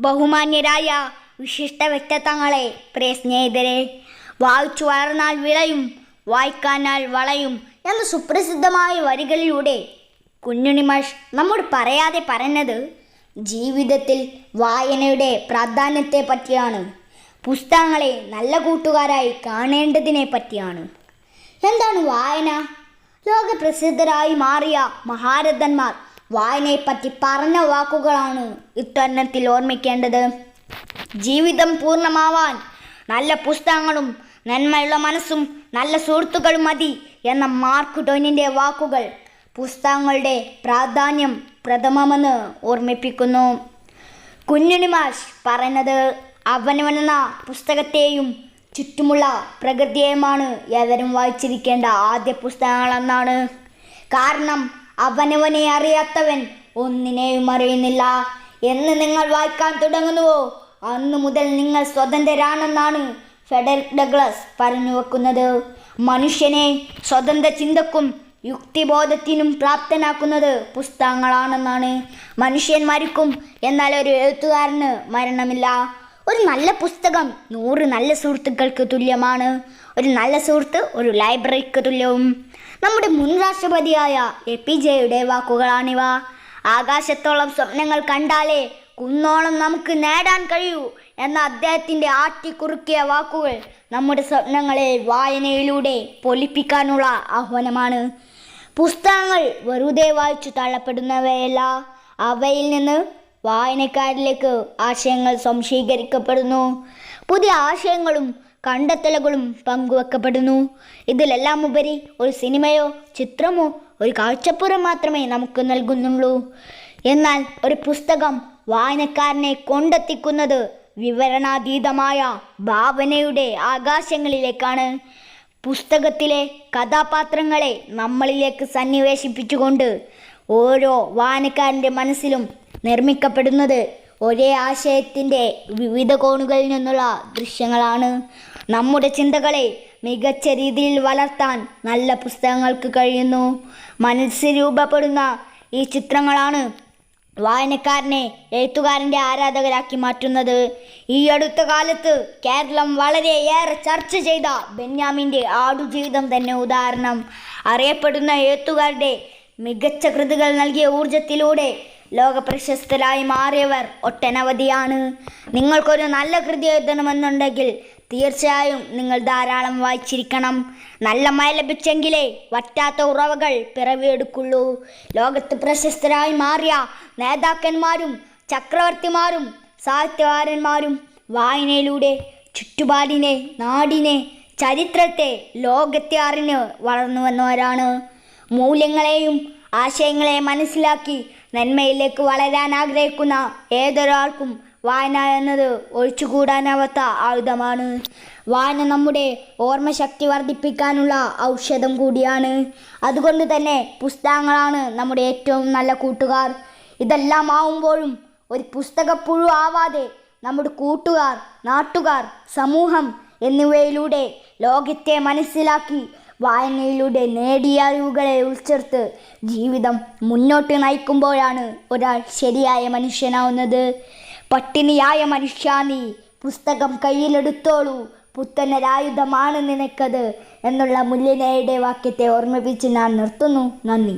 ബഹുമാന്യരായ വിശിഷ്ട വ്യക്തിത്വങ്ങളെ പ്രിയ സ്നേഹിതരെ വായിച്ചു വളർന്നാൽ വിളയും വായിക്കാനാൽ വളയും എന്ന സുപ്രസിദ്ധമായ വരികളിലൂടെ കുഞ്ഞുണിമാഷ് നമ്മോട് പറയാതെ പറഞ്ഞത് ജീവിതത്തിൽ വായനയുടെ പ്രാധാന്യത്തെ പറ്റിയാണ്. പുസ്തകങ്ങളെ നല്ല കൂട്ടുകാരായി കാണേണ്ടതിനെ പറ്റിയാണ്. എന്താണ് വായന? ലോകപ്രസിദ്ധരായി മാറിയ മഹാരഥന്മാർ വായനയെപ്പറ്റി പറഞ്ഞ വാക്കുകളാണ് ഇത്തരണത്തിൽ ഓർമ്മിക്കേണ്ടത്. ജീവിതം പൂർണമാവാൻ നല്ല പുസ്തകങ്ങളും നന്മയുള്ള മനസ്സും നല്ല സുഹൃത്തുക്കളും മതി എന്ന മാർക്ക് ടോനിന്റെ വാക്കുകൾ പുസ്തകങ്ങളുടെ പ്രാധാന്യം പ്രഥമമെന്ന് ഓർമ്മിപ്പിക്കുന്നു. കുഞ്ഞുണി മാഷ് പറയുന്നത് അവനവനെന്ന പുസ്തകത്തെയും ചുറ്റുമുള്ള പ്രകൃതിയെയുമാണ് ഏവരും വായിച്ചിരിക്കേണ്ട ആദ്യ പുസ്തകങ്ങളെന്നാണ്. കാരണം അവനവനെ അറിയാത്തവൻ ഒന്നിനെയും അറിയുന്നില്ല. എന്ന് നിങ്ങൾ വായിക്കാൻ തുടങ്ങുന്നുവോ? അന്നു മുതൽ നിങ്ങൾ സ്വതന്ത്രരാണെന്നാണ് ഫെഡറിക് ഡഗ്ലസ് പറഞ്ഞു വെക്കുന്നത്. മനുഷ്യനെ സ്വതന്ത്ര ചിന്തക്കും യുക്തിബോധത്തിനും പ്രാപ്തനാക്കുന്നത് പുസ്തകങ്ങളാണെന്നാണ്. മനുഷ്യൻ മരിക്കും എന്നാൽ ഒരു എഴുത്തുകാരന് മരണമില്ല. ഒരു നല്ല പുസ്തകം നൂറ് നല്ല സുഹൃത്തുക്കൾക്ക് തുല്യമാണ്. ഒരു നല്ല സുഹൃത്ത് ഒരു ലൈബ്രറിക്ക് തുല്യവും. നമ്മുടെ മുൻ രാഷ്ട്രപതിയായ എ പി ജെയുടെ വാക്കുകളാണിവ. ആകാശത്തോളം സ്വപ്നങ്ങൾ കണ്ടാലേ കുന്നോളം നമുക്ക് നേടാൻ കഴിയൂ എന്ന അദ്ദേഹത്തിന്റെ ആട്ടിക്കുറുക്കിയ വാക്കുകൾ നമ്മുടെ സ്വപ്നങ്ങളെ വായനയിലൂടെ പൊലിപ്പിക്കാനുള്ള ആഹ്വാനമാണ്. പുസ്തകങ്ങൾ വെറുതെ വായിച്ചു തള്ളപ്പെടുന്നവയല്ല അവയിൽ നിന്ന് വായനക്കാരിലേക്ക് ആശയങ്ങൾ സംശീകരിക്കപ്പെടുന്നു. പുതിയ ആശയങ്ങളും കണ്ടെത്തലുകളും പങ്കുവെക്കപ്പെടുന്നു. ഇതിലെല്ലാം ഉപരി ഒരു സിനിമയോ ചിത്രമോ ഒരു കാഴ്ചപ്പുറം മാത്രമേ നമുക്ക് നൽകുന്നുള്ളൂ. എന്നാൽ ഒരു പുസ്തകം വായനക്കാരനെ കൊണ്ടെത്തിക്കുന്നത് വിവരണാതീതമായ ഭാവനയുടെ ആകാശങ്ങളിലേക്കാണ്. പുസ്തകത്തിലെ കഥാപാത്രങ്ങളെ നമ്മളിലേക്ക് സന്നിവേശിപ്പിച്ചുകൊണ്ട് ഓരോ വായനക്കാരന്റെ മനസ്സിലും നിർമ്മിക്കപ്പെടുന്നത് ഒരേ ആശയത്തിന്റെ വിവിധ കോണുകളിൽ നിന്നുള്ള ദൃശ്യങ്ങളാണ്. നമ്മുടെ ചിന്തകളെ മികച്ച രീതിയിൽ വളർത്താൻ നല്ല പുസ്തകങ്ങൾക്ക് കഴിയുന്നു. മനസ്സ് രൂപപ്പെടുന്ന ഈ ചിത്രങ്ങളാണ് വായനക്കാരനെ എഴുത്തുകാരന്റെ ആരാധകരാക്കി മാറ്റുന്നത്. ഈ അടുത്ത കാലത്ത് കേരളം വളരെയേറെ ചർച്ച ചെയ്ത ബെന്യാമിന്റെ ആടുജീവിതം തന്നെ ഉദാഹരണം. അറിയപ്പെടുന്ന എഴുത്തുകാരുടെ മികച്ച കൃതികൾ നൽകിയ ഊർജത്തിലൂടെ ലോകപ്രശസ്തരായി മാറിയവർ ഒട്ടനവധിയാണ്. നിങ്ങൾക്കൊരു നല്ല കൃതി എഴുതണമെന്നുണ്ടെങ്കിൽ തീർച്ചയായും നിങ്ങൾ ധാരാളം വായിച്ചിരിക്കണം. നല്ല മഴ ലഭിച്ചെങ്കിലേ വറ്റാത്ത ഉറവകൾ പിറവിയെടുക്കുള്ളൂ. ലോകത്ത് പ്രശസ്തരായി മാറിയ നേതാക്കന്മാരും ചക്രവർത്തിമാരും സാഹിത്യകാരന്മാരും വായനയിലൂടെ ചുറ്റുപാടിനെ നാടിനെ ചരിത്രത്തെ ലോകത്തെ അറിഞ്ഞ് വളർന്നു വന്നവരാണ് മൂല്യങ്ങളെയും ആശയങ്ങളെ മനസ്സിലാക്കി നന്മയിലേക്ക് വളരാൻ ആഗ്രഹിക്കുന്ന ഏതൊരാൾക്കും വായന എന്നത് ഒഴിച്ചുകൂടാനാവാത്ത ആയുധമാണ്. വായന നമ്മുടെ ഓർമ്മശക്തി വർദ്ധിപ്പിക്കാനുള്ള ഔഷധം കൂടിയാണ്. അതുകൊണ്ട് തന്നെ പുസ്തകങ്ങളാണ് നമ്മുടെ ഏറ്റവും നല്ല കൂട്ടുകാർ. ഇതെല്ലാം ആവുമ്പോഴും ഒരു പുസ്തകപ്പുഴു ആവാതെ നമ്മുടെ കൂട്ടുകാർ നാട്ടുകാർ സമൂഹം എന്നിവയിലൂടെ ലോകത്തെ മനസ്സിലാക്കി വായനയിലൂടെ നേടിയ അറിവുകളെ ഉൾച്ചേർത്ത് ജീവിതം മുന്നോട്ട് നയിക്കുമ്പോഴാണ് ഒരാൾ ശരിയായ മനുഷ്യനാവുന്നത്. പട്ടിണിയായ മനുഷ്യ നീ പുസ്തകം കയ്യിലെടുത്തോളൂ. പുത്തനരായുധമാണ് നിനക്കത് എന്നുള്ള മുല്ലിനയുടെ വാക്യത്തെ ഓർമ്മിപ്പിച്ച് ഞാൻ നിർത്തുന്നു. നന്ദി.